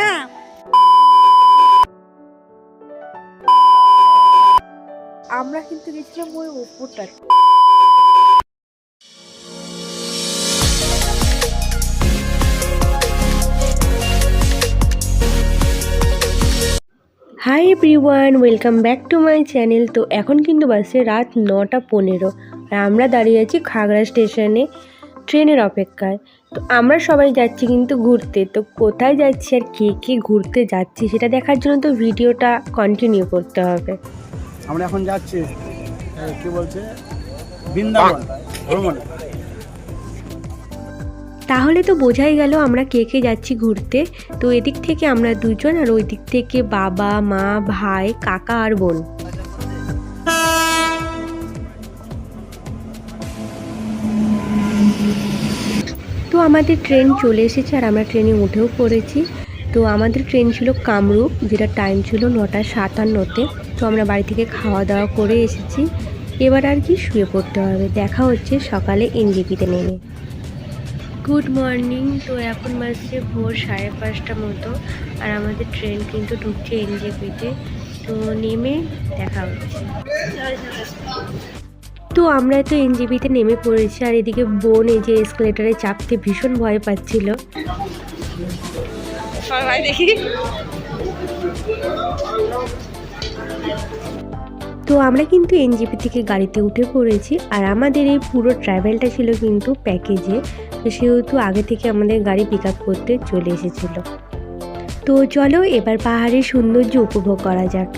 না। আমরা কিন্তু গেছিলাম ওই ওপরটা hi everyone welcome back to my channel তো এখন কিন্তু বাসে রাত নটা পনেরো। আর আমরা দাঁড়িয়ে আছি খাগড়া স্টেশনে। ট্রেনের অপেক্ষায়। তো আমরা সবাই যাচ্ছি কিন্তু ঘুরতে। তো কোথায় যাচ্ছি আর কে কে ঘুরতে যাচ্ছি সেটা দেখার জন্য তো ভিডিওটা কন্টিনিউ করতে হবে। আমরা এখন যাচ্ছি কি বলছে? বৃন্দাবন ভ্রমণে। তাহলে তো বোঝাই গেল আমরা কে কে যাচ্ছি ঘুরতে। তো এদিক থেকে আমরা দুজন আর ওই দিক থেকে বাবা মা ভাই কাকা আর বোন। তো আমাদের ট্রেন চলে এসেছে আর আমরা ট্রেনে উঠেও পড়েছি। তো আমাদের ট্রেন ছিল কামরূপ, যেটা টাইম ছিল নটা সাতান্নতে। তো আমরা বাড়ি থেকে খাওয়া দাওয়া করে এসেছি। এবার আর কি শুয়ে পড়তে হবে। দেখা হচ্ছে সকালে এনজিপিতে নেমে। গুড মর্নিং তো এখন বাজছে ভোর সাড়ে পাঁচটা মতো। আর আমাদের ট্রেন কিন্তু ঢুকছে এনজেপিতে। তো নেমে দেখা হচ্ছে। তো আমরা তো এনজিপিতে নেমে পড়েছি আর এদিকে বোন এই যে এসকেলেটারে চাপতে ভীষণ ভয় পাচ্ছিল। দেখি। তো আমরা কিন্তু এনজিপি থেকে গাড়িতে উঠে পড়েছি আর আমাদের এই পুরো ট্রাভেলটা ছিল কিন্তু প্যাকেজে তো সেহেতু আগে থেকে আমাদের গাড়ি পিক আপ করতে চলে এসেছিল। তো চলো এবার পাহাড়ের সৌন্দর্য উপভোগ করা যাক।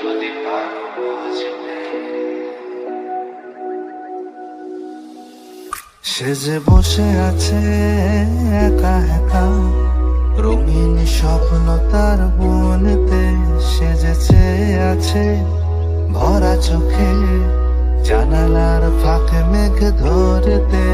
যদি সে যে বসে আছে একা একা রঙিন স্বপ্ন তার বনেতে সেজেছে আছে ভরা চোখে জানালার ফাঁকে মেঘ ধরতে।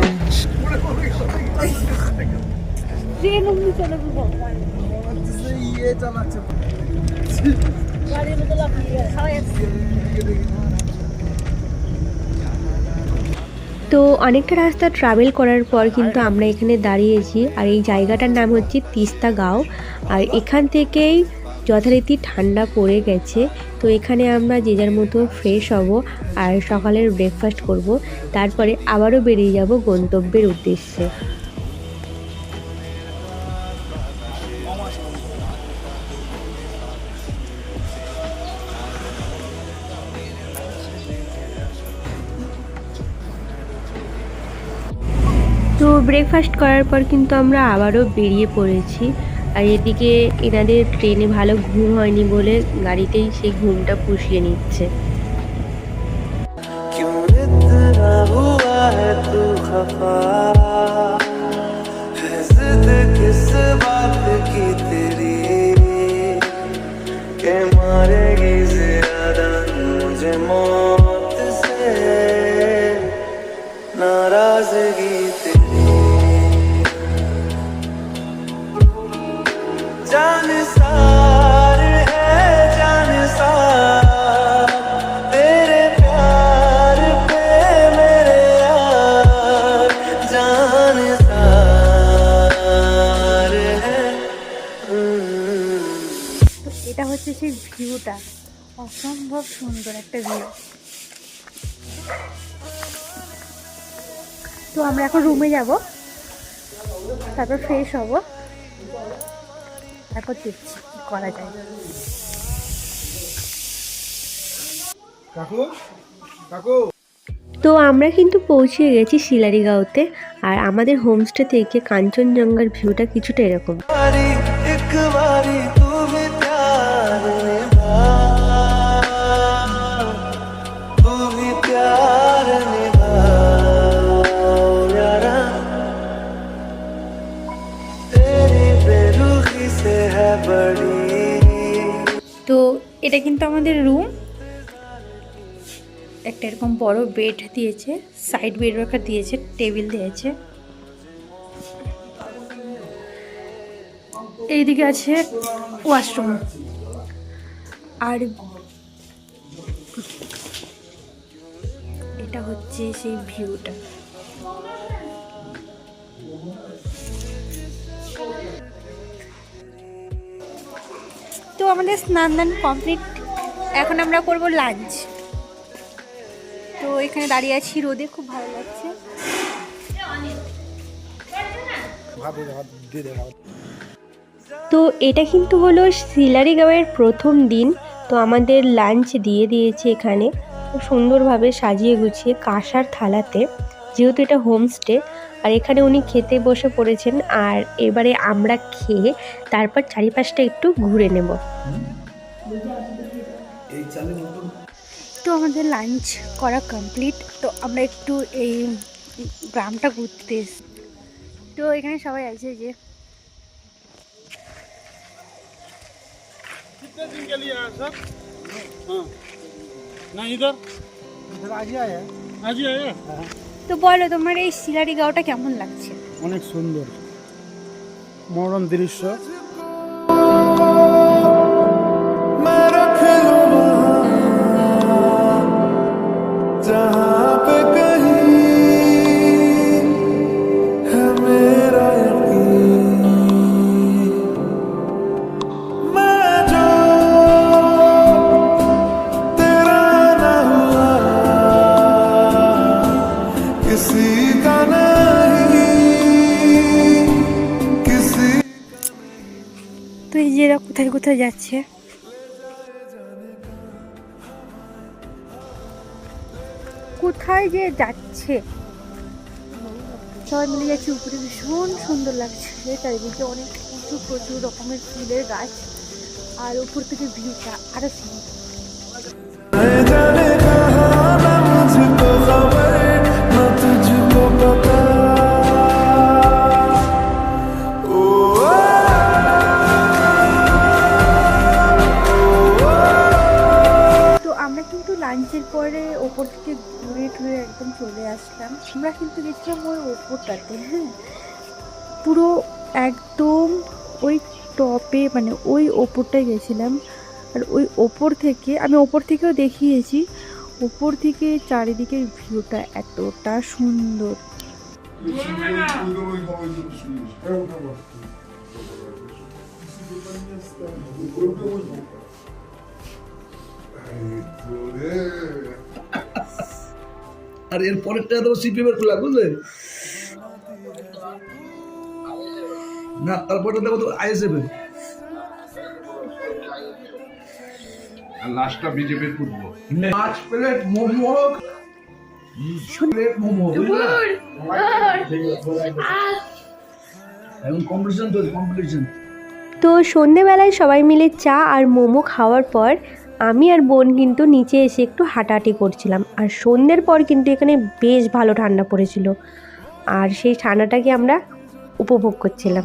তো অনেকটা রাস্তা ট্রাভেল করার পর কিন্তু আমরা এখানে দাঁড়িয়েছি, আর এই জায়গাটার নাম হচ্ছে তিস্তা গাঁও। আর এখান থেকেই যথারীতি ঠান্ডা পড়ে গেছে। তো এখানে আমরা যে যার মতো ফ্রেশ হব আর সকালের ব্রেকফাস্ট করব। তারপরে আবারও বেরিয়ে যাব গন্তব্যের উদ্দেশ্যে। তো ব্রেকফাস্ট করার পর কিন্তু আমরা আবারও বেরিয়ে পড়েছি আর এদিকে এনাদের ট্রেনে ভালো ঘুম হয়নি বলে গাড়িতেই সেই ঘুমটা পুষিয়ে নিচ্ছে क्यों इतना हुआ है तू खफा है जिद किस बात की तेरी के मारेगी ज्यादा मुझे मौत से ভিউটা অসম্ভব সুন্দর একটা ভিউ। তো আমরা এখন রুমে যাব তারপর ফ্রেশ হব তারপর দেখছি কি করা যায়। কাকু কাকু। তো আমরা কিন্তু পৌঁছে গেছি শিলারিগাঁওতে আর আমাদের হোমস্টে থেকে কাঞ্চনজঙ্ঘার ভিউটা কিছুটা এরকম। একটা এরকম বড় বেড দিয়েছে সাইড বেড রাখা দিয়েছে টেবিল দিয়েছে। এইদিকে আছে ওয়াশরুম আর এটা হচ্ছে সেই ভিউটা তো আমাদের স্নান দান কমপ্লিট এখন আমরা করব লাঞ্চ এখানে দাঁড়িয়ে আছি, রোদে খুব ভালো লাগছে। তো এটা কিন্তু হলো সিলারি গাঁয়ের প্রথম দিন। তো আমাদের লাঞ্চ দিয়ে দিয়েছে এখানে। খুব সুন্দরভাবে সাজিয়ে গুছিয়ে কাঁসার থালাতে, যেহেতু এটা হোমস্টে আর এখানে উনি খেতে বসে পড়েছেন। আর এবারে আমরা খেয়ে তারপর চারিপাশটা একটু ঘুরে নেব। তো আমাদের লাঞ্চ করা কমপ্লিট তো আমরা একটু এই গ্রামটা ঘুরতে তো এখানে সবাই আছে যে। তো বলো তোমার এই শিলারি গাওটা কেমন লাগছে? অনেক সুন্দর। মরম দৃশ্য। যে এরা কোথায় কোথায় যাচ্ছে কোথায় যে যাচ্ছে? সবাই মিলে যাচ্ছে উপরে, ভীষণ সুন্দর লাগছে। চারিদিকে অনেক প্রচুর প্রচুর রকমের ফুলের গাছ, আর উপর থেকে ভিউটা আরও সুন্দর। লাঞ্চের পরে ওপর থেকে ঘুরে ঘুরে একদম চলে আসলাম আমরা কিন্তু গেছিলাম ওই ওপরটাতে হ্যাঁ পুরো একদম ওই টপে মানে ওই ওপরটায় গেছিলাম আর ওই ওপর থেকে আমি ওপর থেকেও দেখিয়েছি ওপর থেকে চারিদিকের ভিউটা এতটা সুন্দর আর এর পরেরটা তো সিপিএম এর খোলা বুঝলে না তারপরটা দেখো তো আইএসএফ এর। লাস্টটা বিজেপির ফুটবল। পাঁচ প্লেট মোমো প্লেট মোমো এখন কম্পিটিশন চলছে কম্পিটিশন তো সন্ধেবেলায় সবাই মিলে চা আর মোমো খাওয়ার পর আমি আর বোন কিন্তু নিচে এসে একটু হাঁটাহাঁটি করছিলাম। আর সন্ধ্যের পর কিন্তু এখানে বেশ ভালো ঠান্ডা পড়েছিল। আর সেই ঠান্ডাটাকে আমরা উপভোগ করছিলাম।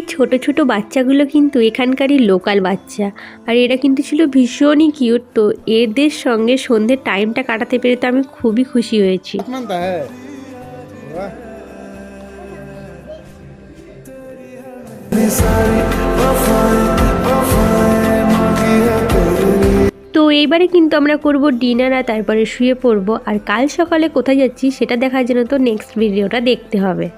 এই ছোট ছোট বাচ্চাগুলো কিন্তু এখানকারই লোকাল বাচ্চা। আর এরা কিন্তু ছিল ভীষণই কিউট তো এদের সঙ্গে সন্ধ্যে টাইমটা কাটাতে পেরে তো আমি খুবই খুশি হয়েছি। হ্যাঁ। তো এইবারে কিন্তু আমরা করব ডিনার আর তারপরে শুয়ে পড়ব। আর কাল সকালে কোথায় যাচ্ছি সেটা দেখার জন্য তো নেক্সট ভিডিওটা দেখতে হবে।